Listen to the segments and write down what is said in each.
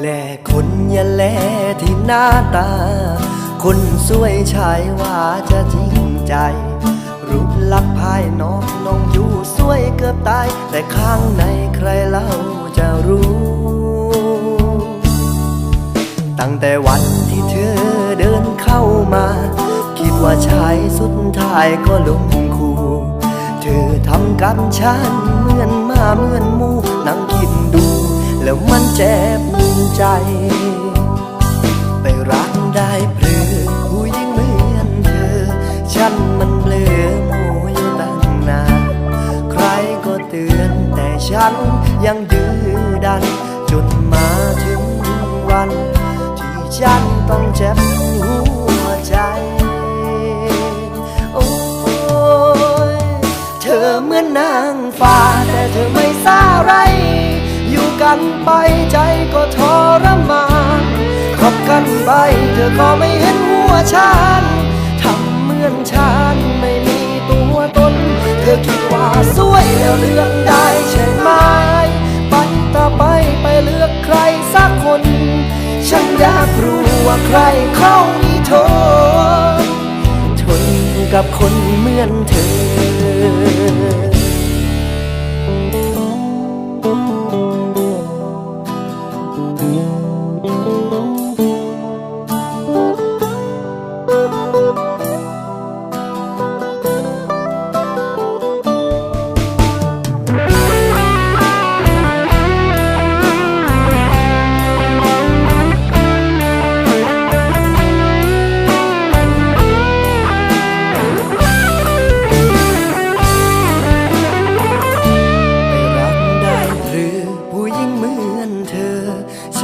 แลคนอย่าแลที่หน้าตา คนสวยชายว่าจะจริงใจ รูปลักษณ์ภายนอกน้องอยู่สวยเกือบตาย แต่ข้างในใครเล่าจะรู้ ตั้งแต่วันที่เธอเดินเข้ามา คิดว่าชายสุดท้ายก็ลงคูเธอทำกับฉันเหมือนมาเหมือนมูนั่งคิดดู แล้วมันเจ็บใจ ไปรักได้เพลือผู้หญิงเหมือนเธอ ฉันมันเบลอโมอยู่ตั้งนานใครก็เตือนแต่ฉันยังดื้อดันจนมา ฉันต้องเจ็บหัวใจ โอ้ยเธอเหมือนนางฟ้าแต่เธอไม่สาไร อยู่กันไปใจก็ทรมานคบกันไปเธอก็ไม่เห็นหัวฉันทำเหมือนฉันไม่มีตัวตน เธอคิดว่าสวยแล้วเลือกได้ ฉันอยากรู้ว่าใครเขามีทนทนกับคนเหมือนเธอ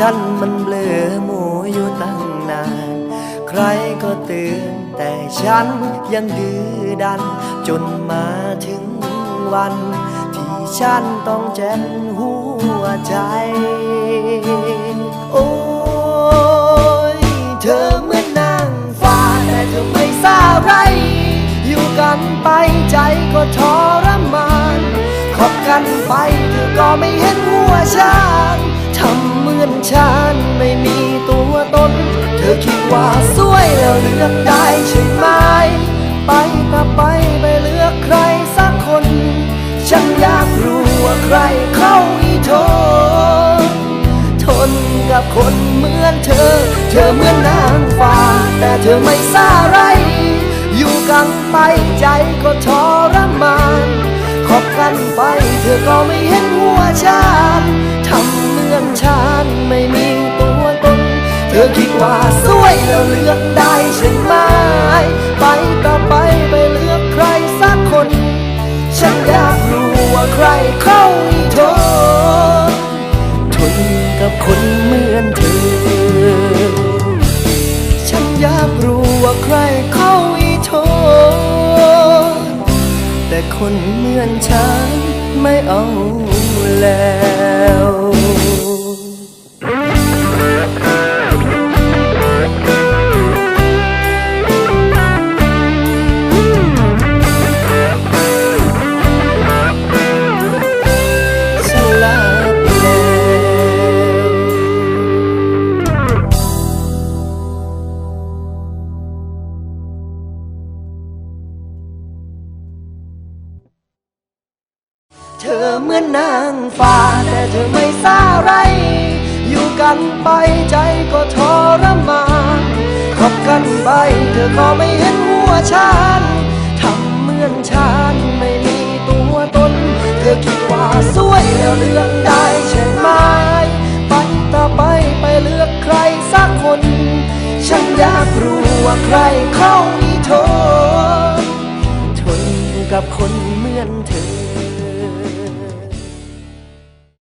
ฉันมันเบลอโมอยู่ตั้งนาน ใครก็เตือนแต่ฉันยังดื้อดัน จนมาถึงวัน ที่ฉันต้องเจ็บหัวใจ โอ้ย เธอเหมือนนางฟ้าแต่เธอไม่สาไร อยู่กันไปใจก็ทรมานคบกันไปเธอก็ไม่เห็นหัวฉัน อคิดว่าสวยแล้วเลือกได้ใช่ไหม ไปต่ไปไปเลือกใครสักคน ฉันอยากรู้ว่าใครเข้าอีโทษทนกับคนเหมือนเธอ เธอเหมือนนางฟ้า แต่เธอไม่สาไร อยู่กันไปใจก็ทรมานคบกันไป เธอก็ไม่เห็นหัวฉัน อคิดว่าสวยแล้วเลือกได้ใช่ไหมไปต่อไปไปเลือกใครสักคน ฉันอยากรู้ว่าใครเข้าอีโทษทนกับคนเหมือนเธอ ฉันอยากรู้ว่าใครเข้าอีโทษแต่คนเหมือนฉันไม่เอาแล้ว เธอเหมือนนางฟ้าแต่เธอไม่สาไร อยู่กันไปใจก็ทรมานขอบกันไปเธอก็ไม่เห็นหัวฉันทำเหมือนฉันไม่มีตัวตน เธอคิดว่าสวยแล้วเรื่องได้ใช่ไหมไปต่อไปไปเลือกใครสักคน ฉันอยากรู้ว่าใครเขามีทนทนกับคน